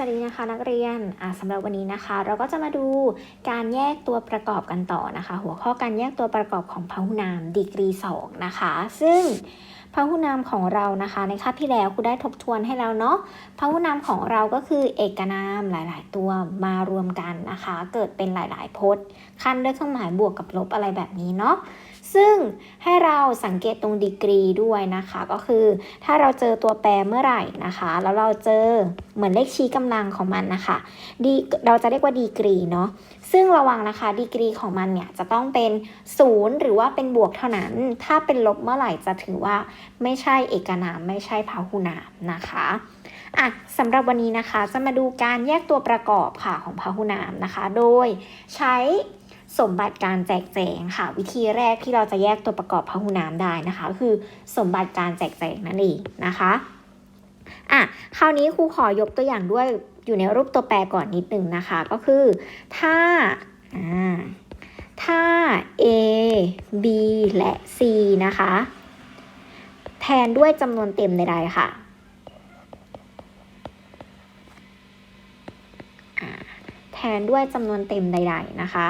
สวัสดีนะคะนักเรียนอ่าสำหรับวันนี้นะคะ เราก็จะมาดูการแยกตัวประกอบกันต่อนะคะ หัวข้อการแยกตัวประกอบของพหุนามดีกรี2นะคะ ซึ่งพหุนามของเรานะคะ ในคาบที่แล้วครูได้ทบทวนให้แล้วเนาะพหุนามของเราก็คือเอกนามหลาย ๆ ตัวมารวมกันนะคะ เกิดเป็นหลาย ๆ พจน์ ขั้นด้วยเครื่องหมายบวกกับลบอะไรแบบนี้เนาะ ซึ่งให้เราสังเกตตรงดีกรีด้วยนะคะ ก็คือถ้าเราเจอตัวแปรเมื่อไหร่นะคะ แล้วเราเจอเหมือนเลขชี้กำลังของมันนะคะดีเราจะเรียกว่าดีกรีเนาะซึ่งระวังนะคะดีกรีของมันเนี่ยจะต้องเป็นศูนย์หรือว่าเป็นบวกเท่านั้น ถ้าเป็นลบเมื่อไหร่จะถือว่าไม่ใช่เอกนามไม่ใช่พหุนามนะคะอะสำหรับวันนี้นะคะจะมาดูการแยกตัวประกอบค่ะของพหุนามนะคะ โดยใช้ สมบัติการแจกแจงค่ะ วิธีแรกที่เราจะแยกตัวประกอบพหุนามได้นะคะ คือสมบัติการแจกแจงนั่นเองนะคะอะคราวนี้ครูขอยกตัวอย่างด้วยอยู่ในรูปตัวแปรก่อนนิดนึงนะคะ ก็คือถ้าอ่าถ้า a b และ c นะคะ แทนด้วยจำนวนเต็มใดๆค่ะแทนด้วยจำนวนเต็มใด ๆ นะคะ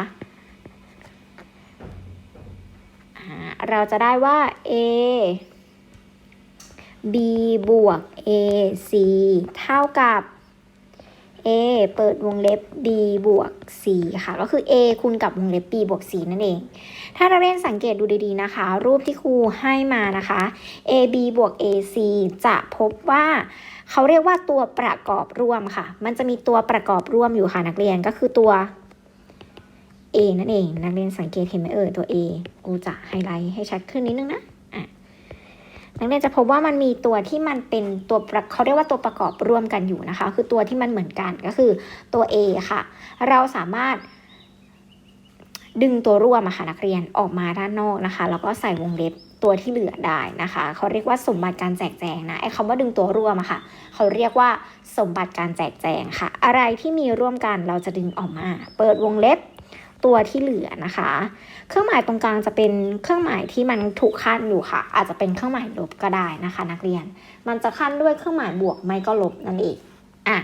เราจะได้ว่า a b บวก a c เท่ากับ a เปิดวงเล็บ b บวก c ค่ะ ก็คือ a คูณกับวงเล็บ b บวก c นั่นเอง ถ้าเราเรียนสังเกตดูดีๆนะคะ รูปที่ครูให้มานะคะ a b บวก a c จะพบว่าเขาเรียกว่าตัวประกอบร่วมค่ะ มันจะมีตัวประกอบร่วมอยู่ค่ะนักเรียนก็คือตัว a นั่นเอง นักเรียนสังเกตเห็นไหมเอ่ยตัว a กูจะไฮไลท์ให้ชัดขึ้นนิดนึงนะอะนักเรียนจะพบว่ามันมีตัวที่มันเป็นตัวประเขาเรียกว่าตัวประกอบร่วมกันอยู่นะคะ คือตัวที่มันเหมือนกันก็คือตัว a ค่ะ เราสามารถดึงตัวร่วมอะค่ะนักเรียนออกมาด้านนอกนะคะ แล้วก็ใส่วงเล็บตัวที่เหลือได้นะคะเขาเรียกว่าสมบัติการแจกแจงนะไอ้คำว่าดึงตัวร่วมอะค่ะเขาเรียกว่าสมบัติการแจกแจงค่ะ อะไรที่มีร่วมกันเราจะดึงออกมา เปิดวงเล็บ ตัวที่เหลือนะคะ เครื่องหมายตรงกลางจะเป็นเครื่องหมายที่มันถูกขั้นอยู่ค่ะ อาจจะเป็นเครื่องหมายลบก็ได้นะคะ นักเรียน มันจะขั้นด้วยเครื่องหมายบวกไม่ก็ลบนั่นเองอะ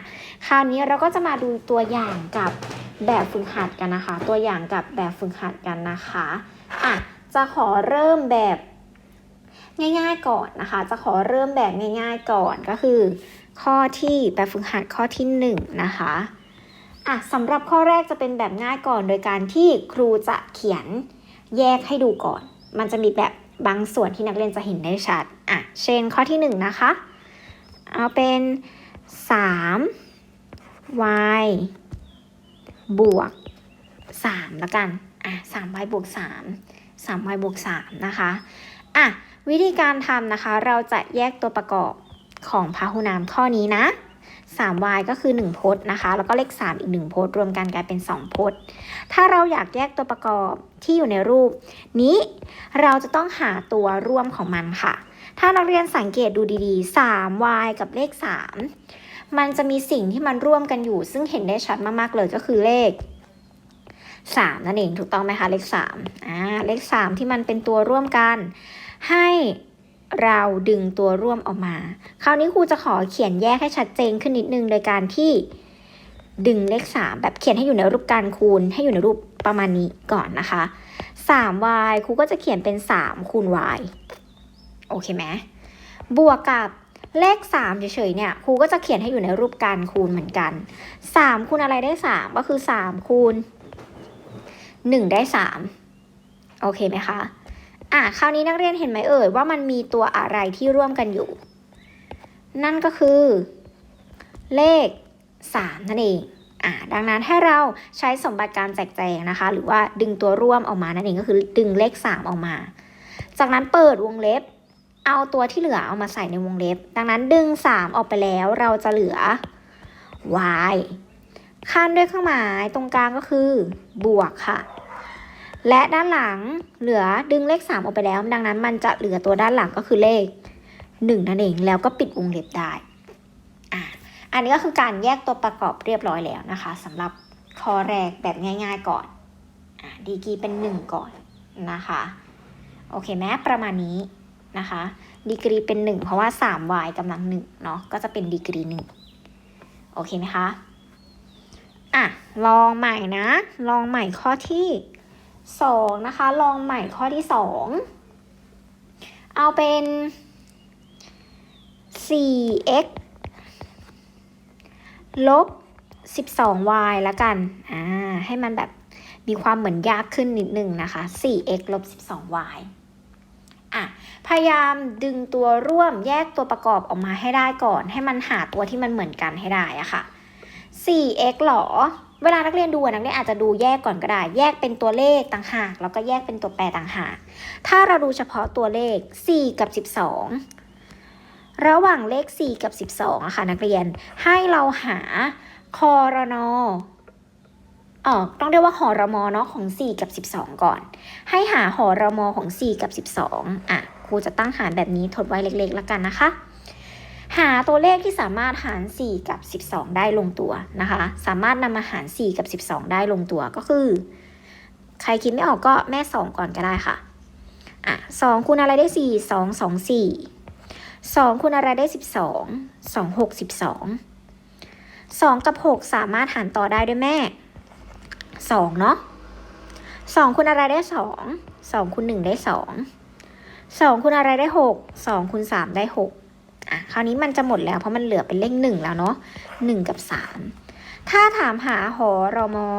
คราวนี้เราก็จะมาดูตัวอย่างกับแบบฝึกหัดกันนะคะ ตัวอย่างกับแบบฝึกหัดกันนะคะอะจะขอเริ่มแบบง่ายๆก่อนนะคะ จะขอเริ่มแบบง่ายๆก่อนก็คือ ข้อที่แบบฝึกหัดข้อที่หนึ่งนะคะ อะสำหรับข้อแรกจะเป็นแบบง่ายก่อน โดยการที่ครูจะเขียนแยกให้ดูก่อน มันจะมีแบบบางส่วนที่นักเรียนจะเห็นได้ชัดอะเช่นข้อที่หนึ่งนะคะ เอาเป็น3 y บวก3แล้วกันอะ3 y บวก3 3 y บวก3นะคะ อะ วิธีการทำนะคะ เราจะแยกตัวประกอบของพหุนามข้อนี้นะ 3y ก็คือ 1 พจน์นะคะ แล้วก็เลข 3 อีก 1 พจน์ รวมกันกลายเป็น 2 พจน์ ถ้าเราอยากแยกตัวประกอบที่อยู่ในรูป นี้เราจะต้องหาตัวร่วมของมันค่ะ ถ้านักเรียนสังเกตดูดีๆ 3y กับเลข 3 มันจะมีสิ่งที่มันร่วมกันอยู่ ซึ่งเห็นได้ชัดมากๆเลยก็คือเลข3นั่นเองถูกต้องไหมคะเลข3อ่าเลข 3 ที่มันเป็นตัวร่วมกัน ให้ เราดึงตัวร่วมออกมา คราวนี้ครูจะขอเขียนแยกให้ชัดเจนขึ้นนิดนึง โดยการที่ดึงเลข 3 แบบเขียนให้อยู่ในรูปการคูณ ให้อยู่ในรูปประมาณนี้ก่อนนะคะ 3y ครูก็จะเขียนเป็น 3 คูณ y โอเคไหมบวกกับเลข 3 เฉยๆเนี่ยครูก็จะเขียนให้อยู่ในรูปการคูณเหมือนกัน 3 คูณอะไรได้ 3 ก็คือ 3 คูณ 1 ได้ 3 โอเคไหมคะ อะคราวนี้นักเรียนเห็นไหมเอ่ยว่ามันมีตัวอะไรที่ร่วมกันอยู่ นั่นก็คือ เลข 3 นั่นเองอะดังนั้นให้เราใช้สมบัติการแจกแจงนะคะ หรือว่าดึงตัวร่วมออกมานั่นเองก็คือดึงเลข 3 ออกมา จากนั้นเปิดวงเล็บ เอาตัวที่เหลือเอามาใส่ในวงเล็บ ดังนั้นดึง 3 ออกไปแล้วเราจะเหลือ y ขั้นด้วยเครื่องหมายตรงกลางก็คือ บวกค่ะ และด้านหลังเหลือดึงเลข 3 ออกไปแล้ว ดังนั้นมันจะเหลือตัวด้านหลังก็คือเลข 1 นั่นเองแล้วก็ปิดวงเล็บได้อะอันนี้ก็คือการแยกตัวประกอบเรียบร้อยแล้วนะคะสำหรับข้อแรกแบบง่าย ๆก่อนอะดีกรีเป็น 1 ก่อนนะคะ โอเคไหมประมาณนี้นะคะ ดีกรีเป็น 1 เพราะว่า 3y กำลัง1เนาะก็จะเป็นดีกรี 1 โอเคไหมคะอะลองใหม่นะ ลองใหม่ข้อที่ สองนะคะ ลองใหม่ข้อที่สองเอาเป็น 4x ลบ 12y ละกัน อ่า ให้มันแบบมีความเหมือนยากขึ้นนิดนึงนะคะ 4x ลบ 12y อะ พยายามดึงตัวร่วมแยกตัวประกอบออกมาให้ได้ก่อน ให้มันหาตัวที่มันเหมือนกันให้ได้อะค่ะ 4x หรอ เวลานักเรียนดูนักเรียนอาจจะดูแยกก่อนก็ได้ แยกเป็นตัวเลขต่างหาก แล้วก็แยกเป็นตัวแปรต่างหาก ถ้าเราดูเฉพาะตัวเลข 4 กับ 12 ระหว่างเลข 4 กับ 12อะค่ะนักเรียน ให้เราหาคอรนออ๋อต้องเรียกว่าหอรมอเนาะของ 4 กับ 12 ก่อน ให้หาหอรมอของ 4 กับ 12อะครูจะตั้งหารแบบนี้ทดไว้เล็กๆแล้วกันนะคะ หาตัวเลขที่สามารถหาร 4 กับ 12 ได้ลงตัวนะคะ สามารถนำมาหาร 4 กับ 12 ได้ลงตัวก็คือ ใครคิดไม่ออกก็แม่ 2 ก่อนก็ได้ค่ะอะ2คูณอะไรได้ 4 2 2 4 2คูณอะไรได้ 12 2 6 12 2 กับ 6 สามารถหารต่อได้ด้วยแม่ 2 เนาะ2คูณอะไรได้ 2 2คูณ1ได้ 2 2คูณอะไรได้ 6 2คูณ3ได้ 6 อะคราวนี้มันจะหมดแล้วเพราะมันเหลือเป็นเลข1แล้วเนาะ1กับ3ถ้าถามหาหอรอมอ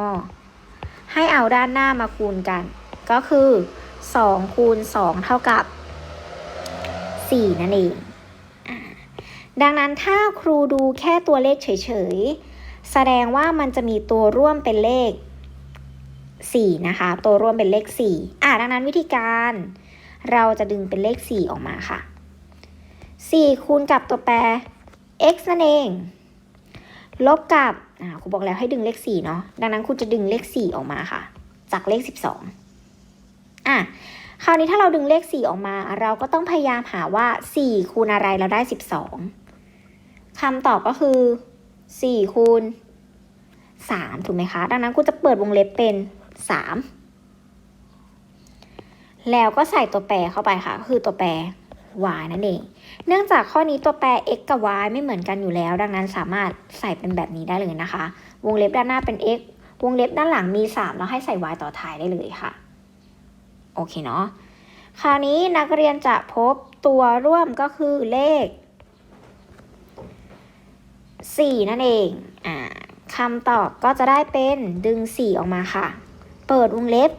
ให้เอาด้านหน้ามาคูณกัน ก็คือ2คูณ2เท่ากับ4นั่นเอง ดังนั้นถ้าครูดูแค่ตัวเลขเฉยๆ แสดงว่ามันจะมีตัวร่วมเป็นเลข4นะคะ ตัวร่วมเป็นเลข4อ่าดังนั้นวิธีการ เราจะดึงเป็นเลข 4 ออกมาค่ะ 4 คูณกับตัวแปร x นั่นเอง ลบกับอ่าครูบอกแล้วให้ดึงเลข 4 เนาะ ดังนั้นครูจะดึงเลข 4 ออกมาค่ะ จากเลข 12อะคราวนี้ถ้าเราดึงเลข 4 ออกมา เราก็ต้องพยายามหาว่า 4 คูณอะไรเราได้ 12คำตอบก็คือ 4 คูณ 3 ถูกไหมคะ ดังนั้นครูจะเปิดวงเล็บเป็น 3 แล้วก็ใส่ตัวแปรเข้าไปค่ะ คือตัวแปร y นั่นเอง เนื่องจากข้อนี้ตัวแปร x กับ y ไม่เหมือนกันอยู่แล้ว ดังนั้นสามารถใส่เป็นแบบนี้ได้เลยนะคะ วงเล็บด้านหน้าเป็น x วงเล็บด้านหลังมี 3 แล้วให้ใส่ y ต่อท้ายได้เลยค่ะ โอเคเนาะ คราวนี้นักเรียนจะพบตัวร่วมก็คือเลข 4 นั่นเอง อ่าคำตอบก็จะได้เป็นดึง 4 ออกมาค่ะ เปิดวงเล็บ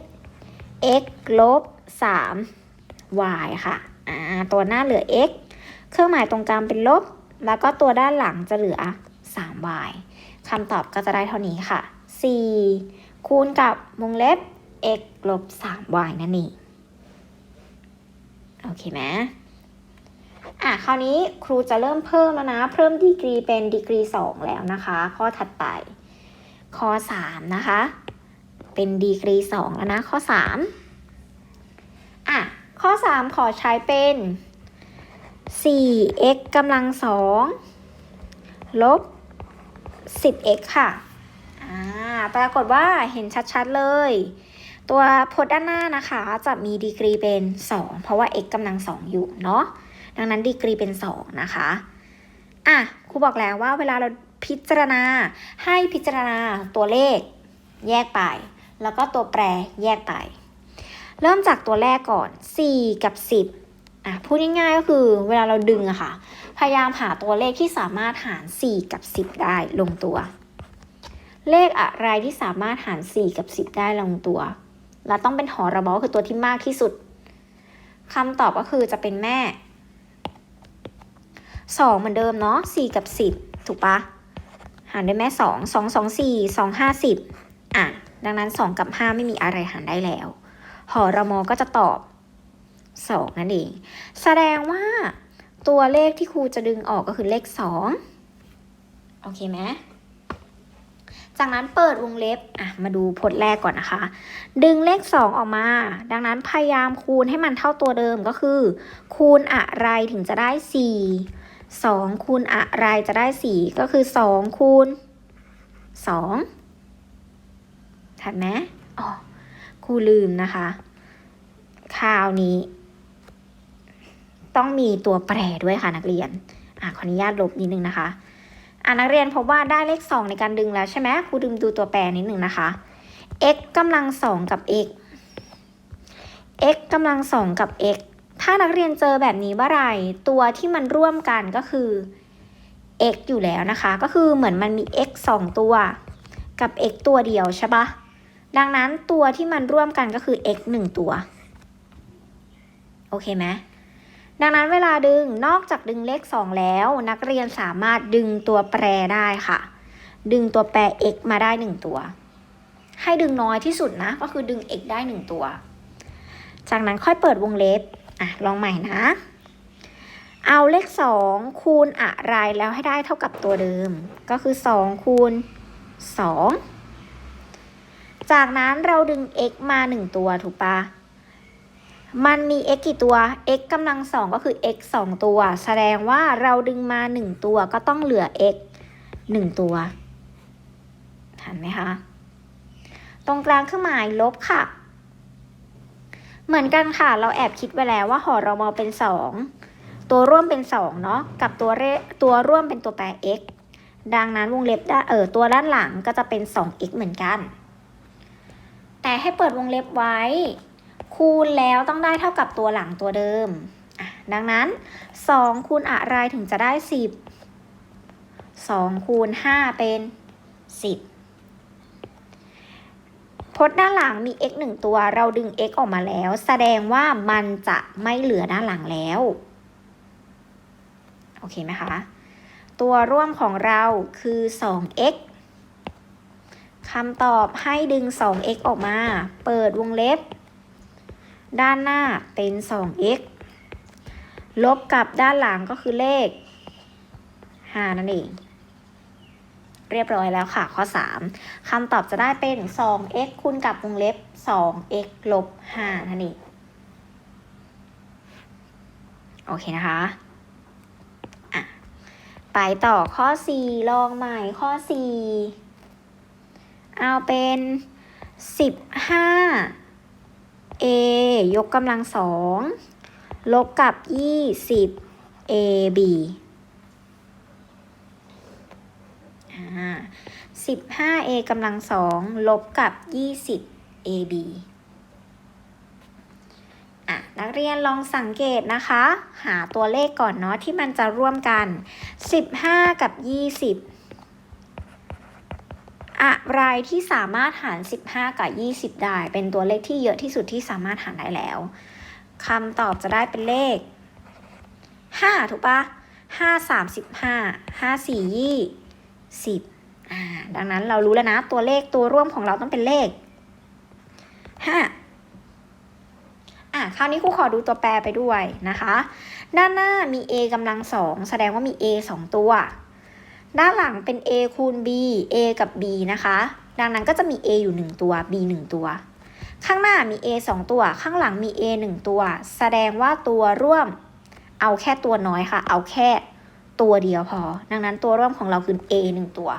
x ลบ 3 y ค่ะ อ่าตัวหน้าเหลือ x เครื่องหมายตรงกลางเป็นลบ แล้วก็ตัวด้านหลังจะเหลือ 3y คำตอบก็จะได้เท่านี้ค่ะ 4 คูณกับวงเล็บ x ลบ 3y นั่นเองโอเคไหมอะคราวนี้ครูจะเริ่มเพิ่มแล้วนะ เพิ่มดีกรีเป็นดีกรี 2 แล้วนะคะ ข้อถัดไป ข้อ 3 นะคะ เป็นดีกรี 2 แล้วนะ ข้อ 3 อะ ข้อ 3 ขอใช้เป็น 4x กำลัง2ลบ 10x ค่ะอ่าปรากฏว่าเห็นชัดๆเลย ตัวพจน์ด้านหน้านะคะ จะมีดีกรีเป็น 2 เพราะว่า x กำลัง2อยู่เนาะดังนั้นดีกรีเป็น 2 นะคะอะครูบอกแล้วว่าเวลาเราพิจารณาให้พิจารณาตัวเลขแยกไป แล้วก็ตัวแปรแยกไป เริ่มจากตัวแรกก่อน 4 กับ 10อะพูดง่ายๆก็คือเวลาเราดึงอะค่ะ พยายามหาตัวเลขที่สามารถหาร 4 กับ 10 ได้ลงตัว เลขอะไรที่สามารถหาร 4 กับ 10 ได้ลงตัว และต้องเป็นหอระบอคือตัวที่มากที่สุดคำตอบก็คือจะเป็นแม่ 2 เหมือนเดิมเนาะ4กับ 10 ถูกปะหารด้วยแม่ 2 2 2 4 2 5 10อะดังนั้น 2 กับ 5 ไม่มีอะไรหารได้แล้ว หอระมอก็จะตอบ 2 นั่นเอง แสดงว่าตัวเลขที่ครูจะดึงออกก็คือเลข 2 โอเคไหมจากนั้นเปิดวงเล็บ อะ มาดูพจน์แรกก่อนนะคะ ดึงเลข 2 ออกมา ดังนั้นพยายามคูณให้มันเท่าตัวเดิมก็คือ คูณอะไรถึงจะได้ 4 2 คูณอะไรจะได้ 4 ก็คือ 2 คูณ2ทันไหมอ๋อ ครูลืมนะคะ คราวนี้ ต้องมีตัวแปรด้วยค่ะนักเรียน อะขออนุญาตลบนิดนึงนะคะ อ่านักเรียนพบว่าได้เลข 2 ในการดึงแล้วใช่ไหมครูดึงดูตัวแปรนิดหนึ่งนะคะ x กำลัง2กับ x x กำลัง2กับ x ถ้านักเรียนเจอแบบนี้เมื่อไหร่ตัวที่มันร่วมกันก็คือ x อยู่แล้วนะคะ ก็คือเหมือนมันมี x 2 ตัว กับ x ตัวเดียวใช่ปะ ดังนั้นตัวที่มันร่วมกันก็คือ x 1 ตัว โอเคไหมดังนั้นเวลาดึงนอกจากดึงเลข 2 แล้ว นักเรียนสามารถดึงตัวแปรได้ค่ะ ดึงตัวแปร x มาได้ 1 ตัว ให้ดึงน้อยที่สุดนะ ก็คือดึง x ได้ 1 ตัว จากนั้นค่อยเปิดวงเล็บอะลองใหม่นะ เอาเลข 2 คูณอะไรแล้วให้ได้เท่ากับตัวเดิม ก็คือ 2 คูณ 2 จากนั้นเราดึง x มา 1 ตัวถูกปะมันมี x กี่ตัว x กำลังสองก็คือ x สองตัว แสดงว่าเราดึงมา 1 ตัวก็ต้องเหลือ x 1 ตัวทันไหมคะ ตรงกลางเครื่องหมายลบค่ะ เหมือนกันค่ะ เราแอบคิดไว้แล้วว่าหอรมอเป็น 2 ตัวร่วมเป็น 2 เนาะกับตัวเรตัวร่วมเป็นตัวแปร x ดังนั้นวงเล็บด้เออตัวด้านหลังก็จะเป็น 2x เหมือนกัน แต่ให้เปิดวงเล็บไว้ คูณแล้วต้องได้เท่ากับตัวหลังตัวเดิม ดังนั้น 2 คูณอะไรถึงจะได้ 10 2 คูณ 5 เป็น 10 พจน์ด้านหลังมี x 1 ตัว เราดึง x ออกมาแล้ว แสดงว่ามันจะไม่เหลือด้านหลังแล้ว โอเคไหมคะ ตัวร่วมของเราคือ 2x คำตอบให้ดึง 2x ออกมา เปิดวงเล็บ ด้านหน้าเป็น 2x ลบกับด้านหลังก็คือเลข 5 นั่นเอง เรียบร้อยแล้วค่ะ ข้อ 3 คำตอบจะได้เป็น 2x คูณกับวงเล็บ 2x ลบ 5 นั่นเอง โอเคนะคะอะไปต่อข้อ 4 ลองใหม่ข้อ 4 เอาเป็น 15 a ยกกำลังสองลบกับ 20 ab อ่า 15a กำลังสองลบกับ 20 ab อะนักเรียนลองสังเกตนะคะ หาตัวเลขก่อนเนาะที่มันจะร่วมกัน 15 กับ 20 อะไรที่สามารถหาร 15 กับ 20 ได้ เป็นตัวเลขที่เยอะที่สุดที่สามารถหารได้แล้วคำตอบจะได้เป็นเลข 5 ถูกปะ5 35 5 4 20อ่าดังนั้นเรารู้แล้วนะ ตัวเลขตัวร่วมของเราต้องเป็นเลข 5 อะคราวนี้ครูขอดูตัวแปรไปด้วยนะคะ ด้านหน้ามี a กำลังสองแสดงว่ามี a 2 ตัว ด้านหลังเป็น a คูณ b a กับ b นะคะ ดังนั้นก็จะมี a อยู่ 1 ตัว b 1 ตัว ข้างหน้ามี a 2 ตัว ข้างหลังมี a 1 ตัว แสดงว่าตัวร่วมเอาแค่ตัวน้อยค่ะ เอาแค่ตัวเดียวพอ ดังนั้นตัวร่วมของเราคือ a 1 ตัว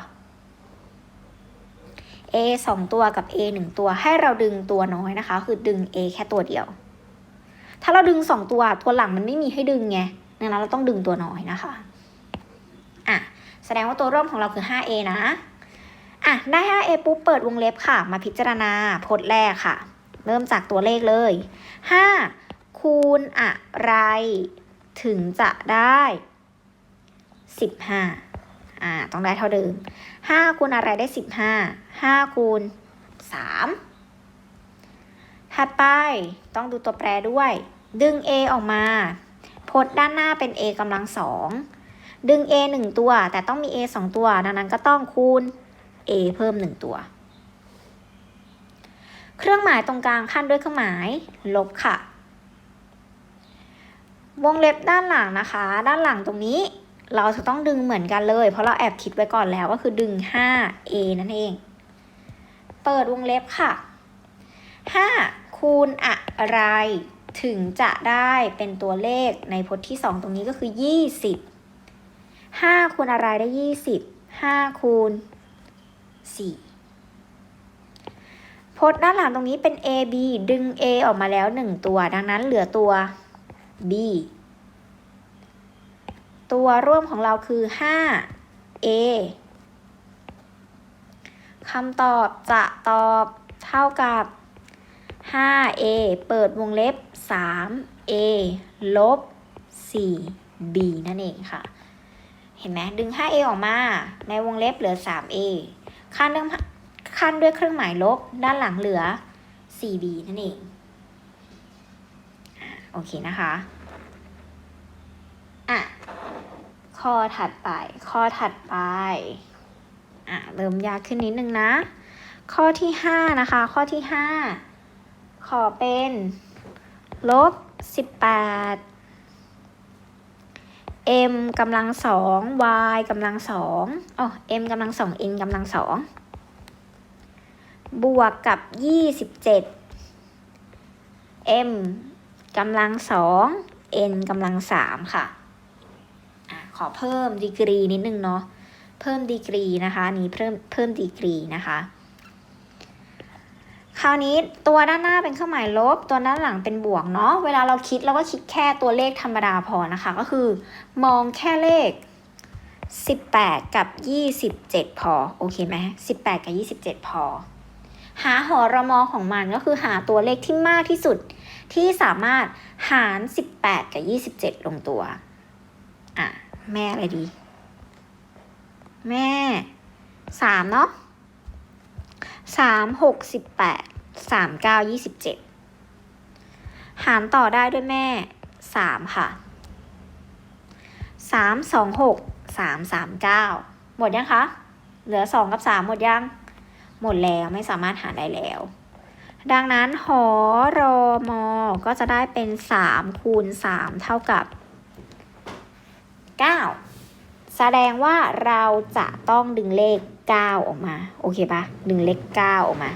a 2 ตัวกับ a 1 ตัว ให้เราดึงตัวน้อยนะคะ คือดึง a แค่ตัวเดียว ถ้าเราดึง 2 ตัว ตัวหลังมันไม่มีให้ดึงไงดังนั้นเราต้องดึงตัวน้อยนะคะ อะ แสดงว่าตัวร่วมของเราคือ 5a นะอะได้ 5a ปุ๊บเปิดวงเล็บค่ะ มาพิจารณาพจน์แรกค่ะ เริ่มจากตัวเลขเลย 5 คูณอะไร ถึงจะได้ 15อ่าต้องได้เท่าเดิม 5 คูณอะไรได้ 15 5 คูณ 3 ถัดไปต้องดูตัวแปรด้วย ดึง a ออกมาพจน์ด้านหน้าเป็น a กำลังสอง ดึง a 1 ตัว แต่ต้องมี a 2 ตัว ดังนั้นก็ต้องคูณ a เพิ่ม 1 ตัว เครื่องหมายตรงกลางขั้นด้วยเครื่องหมาย ลบค่ะ วงเล็บด้านหลังนะคะ ด้านหลังตรงนี้เราจะต้องดึงเหมือนกันเลย เพราะเราแอบคิดไว้ก่อนแล้วก็คือดึง 5a นั่นเอง เปิดวงเล็บค่ะ 5 คูณอะไร ถึงจะได้เป็นตัวเลขในพจน์ที่ 2 ตรงนี้ก็คือ 20 5คูณอะไรได้20 5คูณ4พจน์ด้านหลังตรงนี้เป็น a b ดึง a ออกมาแล้ว1ตัว ดังนั้นเหลือตัว b ตัวร่วมของเราคือ5 a คำตอบจะตอบเท่ากับ 5a เปิดวงเล็บ 3a ลบ 4b นั่นเองค่ะ เห็นไหมดึง 5a ออกมา ในวงเล็บเหลือ 3a ขั้นด้วยขั้นด้วยเครื่องหมายลบ ด้านหลังเหลือ 4b นั่นเอง โอเคนะคะ อะ ข้อถัดไป ข้อถัดไป อะ เริ่มยากขึ้นนิดนึงนะ ข้อที่ 5 นะคะ ข้อที่ 5 ขอเป็น ลบ 18 m กำลังสอง y กำลังสองอ๋อ m กำลังสอง n กำลังสองบวกกับ27 m กำลังสอง n กำลังสามค่ะอะขอเพิ่มดีกรีนิดนึงเนาะ เพิ่มดีกรีนะคะนนี้เพิ่มเพิ่มดีกรีนะคะ คราวนี้ตัวด้านหน้าเป็นเครื่องหมายลบ ตัวด้านหลังเป็นบวกเนาะ เวลาเราคิดเราก็คิดแค่ตัวเลขธรรมดาพอนะคะ ก็คือ มองแค่เลข 18 กับ 27 พอ โอเคไหม18 กับ 27 พอ หาหอรมอของมันก็คือหาตัวเลขที่มากที่สุด ที่สามารถหาร 18 กับ 27 ลงตัว อะ แม่อะไรดี แม่ 3 เนาะสามหกสิบแปด สามเก้ายี่สิบเจ็ดหารต่อได้ด้วยแม่สามค่ะสามสองหกสามสามเก้าหมดยังคะ เหลือสองกับสามหมดยัง หมดแล้วไม่สามารถหารได้แล้ว ดังนั้นหอรอมอก็จะได้เป็นสามคูณสามเท่ากับเก้าแสดงว่าเราจะต้องดึงเลข 9 ออกมา โอเคปะดึงเลข 9 ออกมา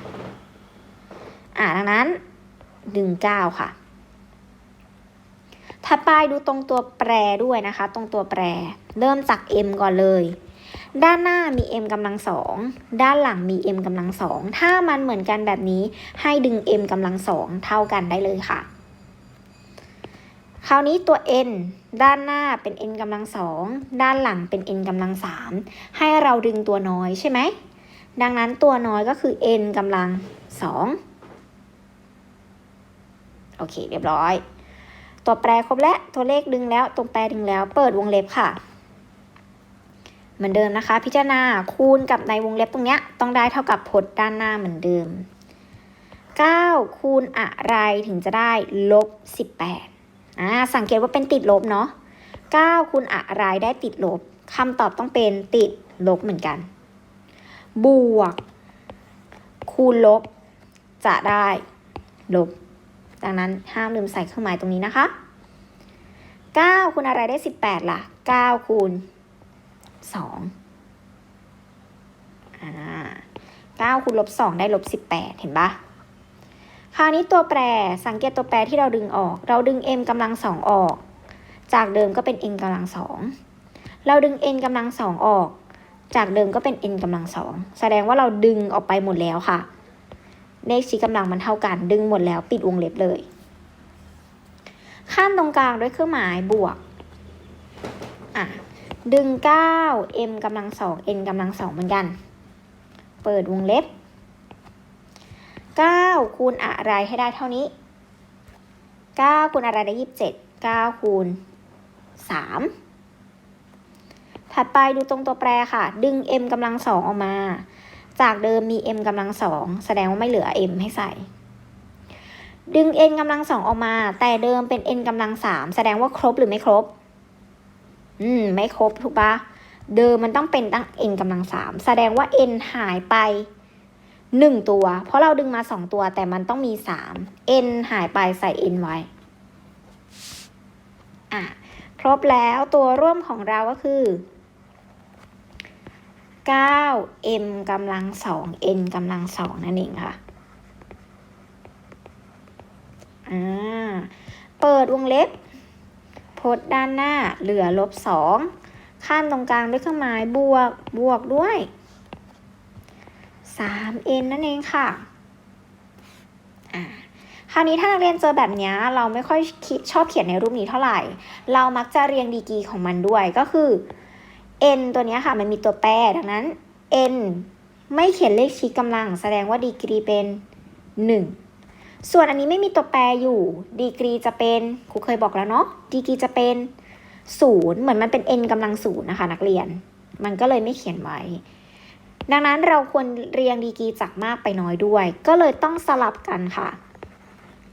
อ่าดังนั้นดึง9ค่ะถัดไปดูตรงตัวแปรด้วยนะคะ ตรงตัวแปร เริ่มจาก m ก่อนเลย ด้านหน้ามี m กำลังสองด้านหลังมี m กำลังสองถ้ามันเหมือนกันแบบนี้ให้ดึง m กำลังสองเท่ากันได้เลยค่ะ คราวนี้ตัว n ด้านหน้าเป็น n กำลังสองด้านหลังเป็น n กำลังสามให้เราดึงตัวน้อยใช่ไหมดังนั้นตัวน้อยก็คือ n กำลังสอง โอเค เรียบร้อย ตัวแปรครบแล้วตัวเลขดึงแล้ว ตรงแปรดึงแล้ว เปิดวงเล็บค่ะ เหมือนเดิมนะคะ พิจารณาคูณกับในวงเล็บตรงเนี้ยต้องได้เท่ากับพจน์ด้านหน้าเหมือนเดิม 9 คูณอะไรถึงจะได้ลบ 18อ่าสังเกตว่าเป็นติดลบเนาะ9คูณอะไรได้ติดลบคำตอบต้องเป็นติดลบเหมือนกัน บวก คูณลบ จะได้ลบ ดังนั้นห้ามลืมใส่เครื่องหมายตรงนี้นะคะ 9คูณอะไรได้ 18ล่ะ 9คูณ2อ่า9คูณลบ2ได้ลบ18 เห็นปะคราวนี้ตัวแปรสังเกตตัวแปรที่เราดึงออก เราดึง m กำลังสองออก จากเดิมก็เป็น n กำลังสองเราดึง n กำลังสองออก จากเดิมก็เป็น n กำลังสองแสดงว่าเราดึงออกไปหมดแล้วค่ะ เลขชี้กำลังมันเท่ากัน ดึงหมดแล้วปิดวงเล็บเลย ข้ามตรงกลางด้วยเครื่องหมายบวก อะ ดึง 9 m กำลังสอง n กำลังสองเหมือนกัน เปิดวงเล็บ 9 คูณอะไรให้ได้เท่านี้ 9 คูณอะไรได้ 27 9 คูณ 3 ถัดไปดูตรงตัวแปรค่ะ ดึง m กำลังสองออกมา จากเดิมมี m กำลังสองแสดงว่าไม่เหลือ m ให้ใส่ ดึง n กำลังสองออกมา แต่เดิมเป็น n กำลังสามแสดงว่าครบหรือไม่ครบ อืม ไม่ครบถูกปะเดิมมันต้องเป็นตั้ง n กำลังสามแสดงว่า n หายไปหนึ่งตัว เพราะเราดึงมาสองตัวแต่มันต้องมีสาม n หายไปใส่ n ไว้ อะ ครบแล้วตัวร่วมของเราก็คือ 9 m กำลังสอง n กำลังสองนั่นเองค่ะ อ่า เปิดวงเล็บพจน์ด้านหน้าเหลือลบสองข้ามตรงกลางด้วยเครื่องหมายบวก บวกด้วย 3n นั่นเองค่ะ อ่าคราวนี้ถ้านักเรียนเจอแบบนี้เราไม่ค่อยชอบเขียนในรูปนี้เท่าไหร่ เรามักจะเรียงดีกรีของมันด้วยก็คือ n ตัวนี้ค่ะมันมีตัวแปรดังนั้น n ไม่เขียนเลขชี้กำลัง แสดงว่าดีกรีเป็น 1 ส่วนอันนี้ไม่มีตัวแปรอยู่ ดีกรีจะเป็นครูเคยบอกแล้วเนาะดีกรีจะเป็น 0 เหมือนมันเป็น n กำลังศูนย์นะคะนักเรียน มันก็เลยไม่เขียนไว้ ดังนั้นเราควรเรียงดีกรีจากมากไปน้อยด้วย ก็เลยต้องสลับกันค่ะ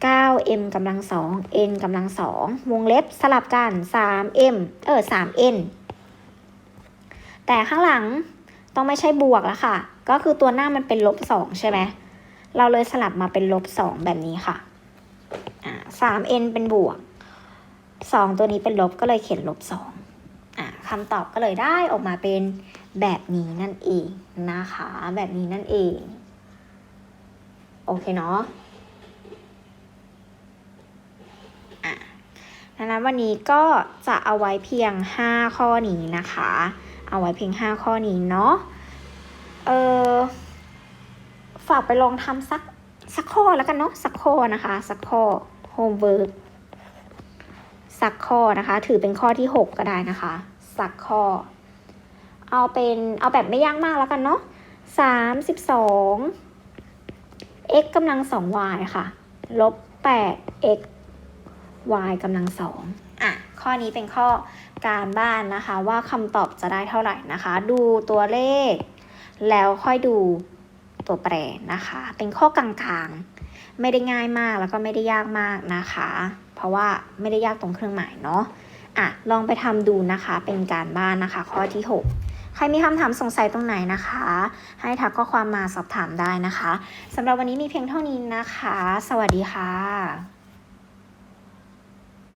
9m กำลังสอง n กำลังสองวงเล็บสลับกัน 3m เออ 3n แต่ข้างหลังต้องไม่ใช่บวกแล้วค่ะ ก็คือตัวหน้ามันเป็นลบสองใช่ไหมเราเลยสลับมาเป็นลบสองแบบนี้ค่ะอ่า 3n เป็นบวกสองตัวนี้เป็นลบก็เลยเขียนลบสองคำตอบก็เลยได้ออกมาเป็นแบบนี้นั่นเองนะคะ แบบนี้นั่นเอง โอเคเนาะดังนั้นวันนี้ก็จะเอาไว้เพียง 5 ข้อนี้นะคะ เอาไว้เพียง 5 ข้อนี้เนาะเออฝากไปลองทำสักสักข้อแล้วกันเนาะสักข้อนะคะ สักข้อ homework สักข้อนะคะ ถือเป็นข้อที่ 6 ก็ได้นะคะ สักข้อ เอาเป็นเอาแบบไม่ยากมากแล้วกันเนาะ32 x กำลัง 2y ค่ะ ลบ8 x y กำลังสองอะ ข้อนี้เป็นข้อ การบ้านนะคะ ว่าคำตอบจะได้เท่าไหร่นะคะ ดูตัวเลข แล้วค่อยดูตัวแปรนะคะ เป็นข้อกลางๆ ไม่ได้ง่ายมากแล้วก็ไม่ได้ยากมากนะคะ เพราะว่าไม่ได้ยากตรงเครื่องหมายเนาะอะลองไปทำดูนะคะ เป็นการบ้านนะคะ ข้อที่ 6ใครมีคำถามสงสัยตรงไหนนะคะ ให้ทักข้อความมาสอบถามได้นะคะสำหรับวันนี้มีเพียงเท่านี้นะคะ สวัสดีค่ะ